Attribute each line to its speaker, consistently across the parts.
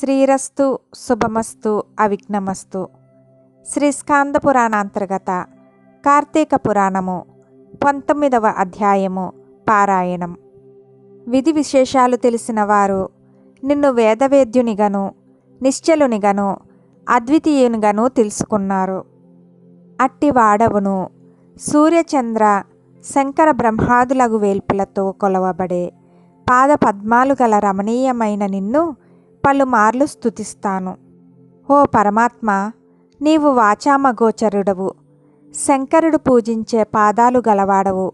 Speaker 1: శ్రీరస్తు శుభమస్తు అవిఘ్నమస్తు. శ్రీ స్కాంద పురాణాంతర్గత కార్తీక పురాణము పంతొమ్మిదవ అధ్యాయము పారాయణం. విధి విశేషాలు తెలిసిన వారు నిన్ను వేదవేద్యునిగను నిశ్చలునిగను అద్వితీయునిగను తెలుసుకున్నారు. అట్టి వాడవును సూర్యచంద్ర శంకర బ్రహ్మాదులగు వేల్పులతో కొలవబడే పాద పద్మాలు గల రమణీయమైన నిన్ను పలుమార్లు స్థుతిస్తాను ఓ పరమాత్మ నీవు వాచామగోచరుడవు. శంకరుడు పూజించే పాదాలు గలవాడవు.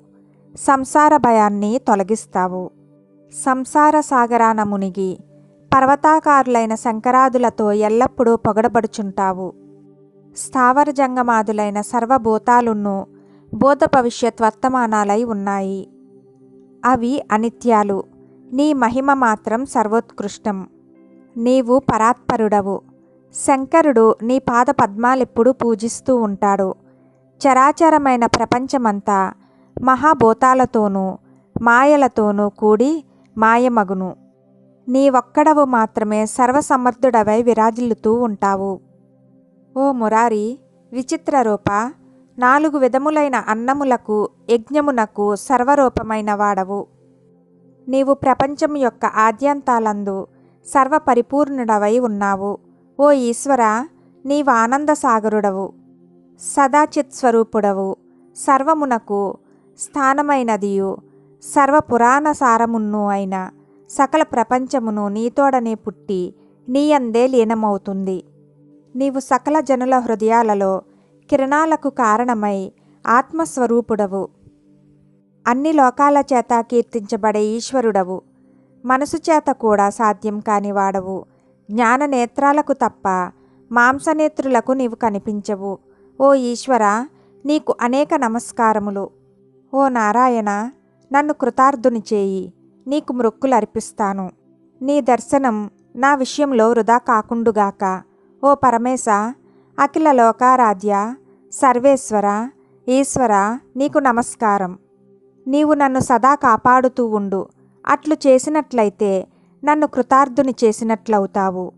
Speaker 1: సంసార భయాన్ని తొలగిస్తావు. సంసార సాగరాన మునిగి పర్వతాకారులైన శంకరాదులతో ఎల్లప్పుడూ పొగడబడుచుంటావు. స్థావర జంగమాదులైన సర్వభూతాలున్ను బోధ భవిష్యత్ వర్తమానాలై ఉన్నాయి. అవి అనిత్యాలు. నీ మహిమ మాత్రం సర్వోత్కృష్టం. నీవు పరాత్పరుడవు. శంకరుడు నీ పాద పద్మాలెప్పుడు పూజిస్తూ ఉంటాడు. చరాచరమైన ప్రపంచమంతా మహాభూతాలతోనూ మాయలతోనూ కూడి మాయమగును. నీవొక్కడవు మాత్రమే సర్వసమర్థుడవై విరాజిల్లుతూ ఉంటావు. ఓ మురారి విచిత్ర రూప నాలుగు విధములైన అన్నములకు యజ్ఞమునకు సర్వరూపమైన వాడవు. నీవు ప్రపంచం యొక్క ఆద్యంతాలందు సర్వపరిపూర్ణుడవై ఉన్నావు. ఓ ఈశ్వర నీవు ఆనంద సాగరుడవు సదాచిత్ స్వరూపుడవు సర్వమునకు స్థానమైనదియు. సర్వపురాణ సారమును అయిన సకల ప్రపంచమును నీతోడనే పుట్టి నీయందే లీనమవుతుంది. నీవు సకల జనుల హృదయాలలో కిరణాలకు కారణమై ఆత్మస్వరూపుడవు. అన్ని లోకాల చేత కీర్తించబడే ఈశ్వరుడవు. మనసు చేత కూడా సాధ్యం కాని వాడవు. జ్ఞాన నేత్రాలకు తప్ప మాంసనేత్రులకు నీవు కనిపించవు. ఓ ఈశ్వర నీకు అనేక నమస్కారములు. ఓ నారాయణ నన్ను కృతార్థుని చేయి. నీకు మృక్కులు అర్పిస్తాను. నీ దర్శనం నా విషయంలో వృధా కాకుండుగాక. ఓ పరమేశ అఖిల లోకారాధ్య సర్వేశ్వర ఈశ్వర నీకు నమస్కారం. నీవు నన్ను సదా కాపాడుతూ ఉండు. అట్లు చేసినట్లయితే నన్ను కృతార్థుని చేసినట్లవుతావు.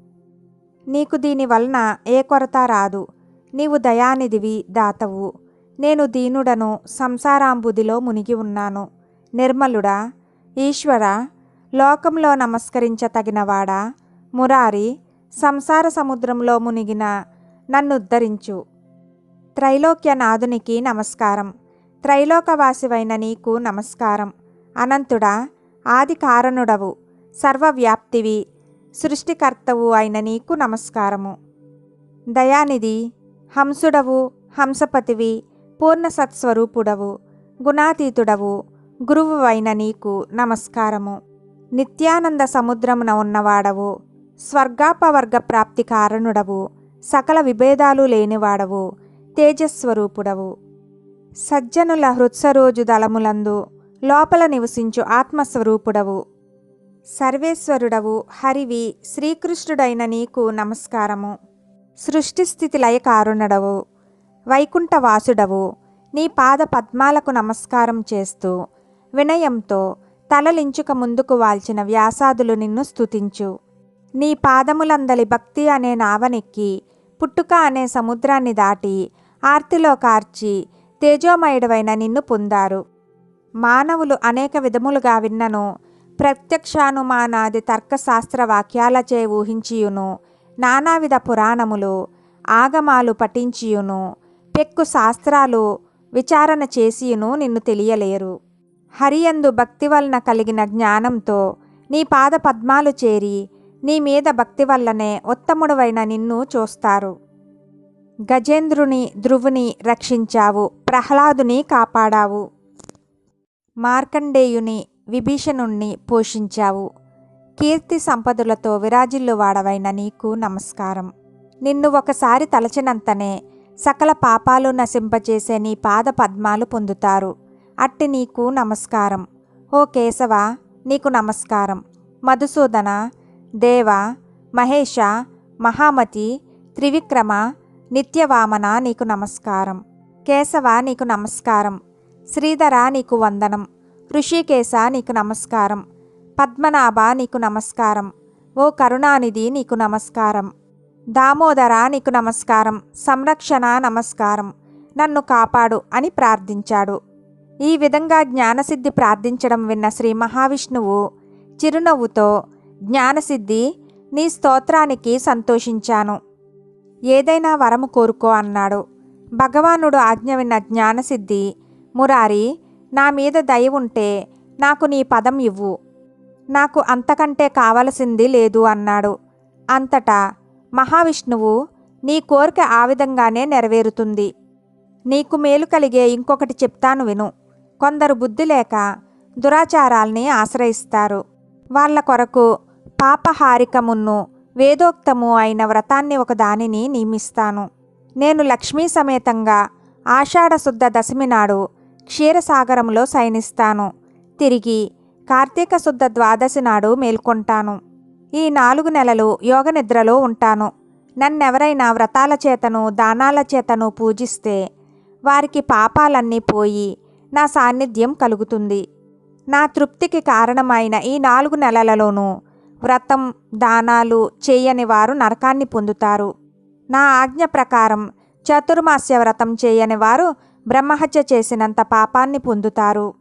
Speaker 1: నీకు దీని వలన ఏ కొరత రాదు. నీవు దయానిధివి దాతవు. నేను దీనుడను సంసారాంబుదిలో మునిగి ఉన్నాను. నిర్మలుడా ఈశ్వర లోకంలో నమస్కరించతగినవాడా? మురారి సంసార సముద్రంలో మునిగిన నన్ను ఉద్ధరించు. త్రైలోక్యనాథునికి నమస్కారం. త్రైలోకవాసివైన నీకు నమస్కారం. అనంతుడా ఆది కారణుడవు. సర్వవ్యాప్తివి. సృష్టికర్తవు అయిన నీకు నమస్కారము. దయానిధి. హంసుడవు. హంసపతివి. పూర్ణ సత్స్వరూపుడవు. గుణాతీతుడవు. గురువు అయిన నీకు నమస్కారము. నిత్యానంద సముద్రమున ఉన్నవాడవు. స్వర్గాపవర్గ ప్రాప్తి కారణుడవు. సకల విభేదాలు లేనివాడవు. తేజస్వరూపుడవు. సజ్జనుల హృత్సరోజు దళములందు లోపల నివసించు ఆత్మస్వరూపుడవు. సర్వేశ్వరుడవు హరివి శ్రీకృష్ణుడైన నీకు నమస్కారము. సృష్టిస్థితి లయకారుణడవు. వైకుంఠవాసుడవు. నీ పాద పద్మాలకు నమస్కారం చేస్తూ వినయంతో తలలించుక ముందుకు వాల్చిన వ్యాసాదులు నిన్ను స్తుతించు. నీ పాదములందలి భక్తి అనే నావనెక్కి పుట్టుక అనే సముద్రాన్ని దాటి ఆర్తిలో కార్చి తేజోమయుడవైన నిన్ను పొందారు. మానవులు అనేక విధములుగా విన్నను. ప్రత్యక్షానుమానాది తర్కశాస్త్ర వాక్యాలచే ఊహించియును. నానావిధ పురాణములు ఆగమాలు పఠించియును. పెక్కు శాస్త్రాలు విచారణ చేసియును నిన్ను తెలియలేరు. హరియందు భక్తి వలన కలిగిన జ్ఞానంతో నీ పాద పద్మాలు చేరి నీ మీద భక్తి వల్లనే ఉత్తముడవైన నిన్ను చూస్తారు. గజేంద్రుని ధ్రువుని రక్షించావు. ప్రహ్లాదుని కాపాడావు. మార్కండేయుని విభీషణుణ్ణి పోషించావు. కీర్తి సంపదలతో విరాజిల్లు వాడవైన నీకు నమస్కారం. నిన్ను ఒకసారి తలచినంతనే సకల పాపాలు నశింపచేసే నీ పాద పద్మాలు పొందుతారు. అట్టి నీకు నమస్కారం. ఓ కేశవ నీకు నమస్కారం. మధుసూదన దేవ మహేష మహామతి త్రివిక్రమ నిత్యవామన నీకు నమస్కారం. కేశవ నీకు నమస్కారం. శ్రీధర నీకు వందనం. ఋషికేశ నీకు నమస్కారం. పద్మనాభ నీకు నమస్కారం. ఓ కరుణానిధి నీకు నమస్కారం. దామోదర నీకు నమస్కారం. సంరక్షణ నమస్కారం. నన్ను కాపాడు అని ప్రార్థించాడు. ఈ విధంగా జ్ఞానసిద్ధి ప్రార్థించడం విన్న శ్రీ మహావిష్ణువు చిరునవ్వుతో జ్ఞానసిద్ధి నీ స్తోత్రానికి సంతోషించాను. ఏదైనా వరము కోరుకో అన్నాడు. భగవానుడు ఆజ్ఞ విన్న జ్ఞానసిద్ధి మురారి నా మీద దయ ఉంటే నాకు నీ పదం ఇవ్వు. నాకు అంతకంటే కావలసింది లేదు అన్నాడు. అంతటా మహావిష్ణువు నీ కోరిక ఆ విధంగానే నెరవేరుతుంది. నీకు మేలు కలిగే ఇంకొకటి చెప్తాను విను. కొందరు బుద్ధి లేక దురాచారాల్ని ఆశ్రయిస్తారు. వాళ్ళ కొరకు పాపహారికమును వేదోక్తము అయిన వ్రతాన్ని ఒక దానిని నియమిస్తాను. నేను లక్ష్మీ సమేతంగా ఆషాఢశుద్ధ దశమి నాడు క్షీరసాగరంలో శయనిస్తాను తిరిగి కార్తీక శుద్ధ ద్వాదశి నాడు మేల్కొంటాను. ఈ నాలుగు నెలలు యోగ నిద్రలో ఉంటాను. నన్నెవరైనా వ్రతాల చేతను దానాల చేతను పూజిస్తే వారికి పాపాలన్నీ పోయి నా సాన్నిధ్యం కలుగుతుంది. నా తృప్తికి కారణమైన ఈ నాలుగు నెలలలోనూ వ్రతం దానాలు చేయని వారు నరకాన్ని పొందుతారు. నా ఆజ్ఞ ప్రకారం చతుర్మాస్య వ్రతం చేయని వారు బ్రహ్మహత్య చేసినంత పాపాన్ని పొందుతారు.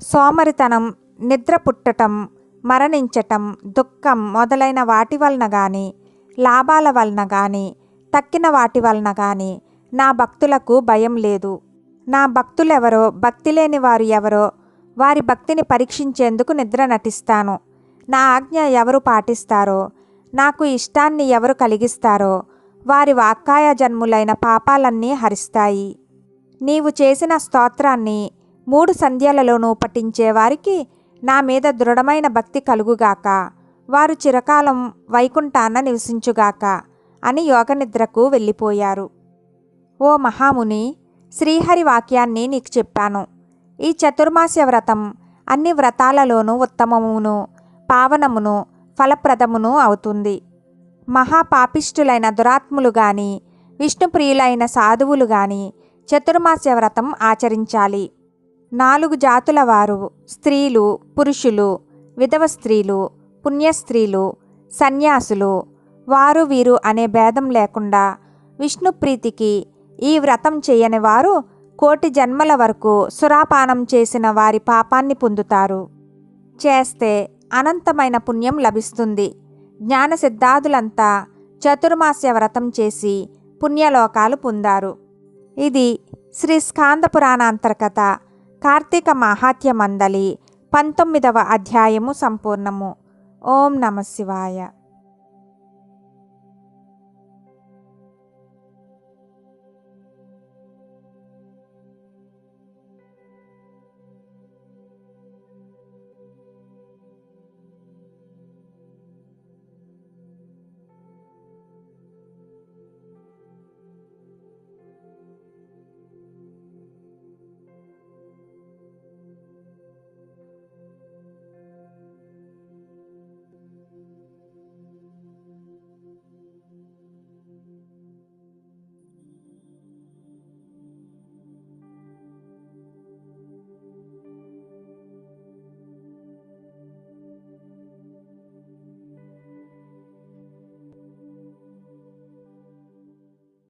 Speaker 1: సోమరితనం నిద్ర పుట్టటం మరణించటం దుఃఖం మొదలైన వాటి వలన కానీ లాభాల వలన కానీ తక్కిన వాటి వలన కానీ నా భక్తులకు భయం లేదు. నా భక్తులెవరో భక్తి లేని వారు ఎవరో వారి భక్తిని పరీక్షించేందుకు నిద్ర నటిస్తాను. నా ఆజ్ఞ ఎవరు పాటిస్తారో నాకు ఇష్టాన్ని ఎవరు కలిగిస్తారో వారి వాక్కాయ జన్ములైన పాపాలన్నీ హరిస్తాయి. నీవు చేసిన స్తోత్రాన్ని మూడు సంధ్యలలోనూ పఠించే వారికి నా మీద దృఢమైన భక్తి కలుగుగాక. వారు చిరకాలం వైకుంఠాన నివసించుగాక అని యోగనిద్రకు వెళ్ళిపోయారు. ఓ మహాముని శ్రీహరి వాక్యాన్ని నీకు చెప్పాను. ఈ చతుర్మాస్య వ్రతం అన్ని వ్రతాలలోనూ ఉత్తమమును పావనమును ఫలప్రదమును అవుతుంది. మహాపాపిష్ఠులైన దురాత్ములు గాని విష్ణుప్రియులైన సాధువులు గాని చతుర్మాస్య వ్రతం ఆచరించాలి. నాలుగు జాతుల వారు స్త్రీలు పురుషులు విధవ స్త్రీలు పుణ్యస్త్రీలు సన్యాసులు. వారు వీరు అనే భేదం లేకుండా విష్ణుప్రీతికి ఈ వ్రతం చేయని వారు కోటి జన్మల వరకు సురాపానం చేసిన వారి పాపాన్ని పొందుతారు. చేస్తే అనంతమైన పుణ్యం లభిస్తుంది. జ్ఞాన సిద్ధాదులంతా చతుర్మాస్య వ్రతం చేసి పుణ్యలోకాలు పొందారు. ఇది శ్రీ స్కాంద పురాణాంతర్గత కార్తీక మాహాత్య మందలి పంతొమ్మిదవ అధ్యాయము సంపూర్ణము. ఓం నమ శివాయ.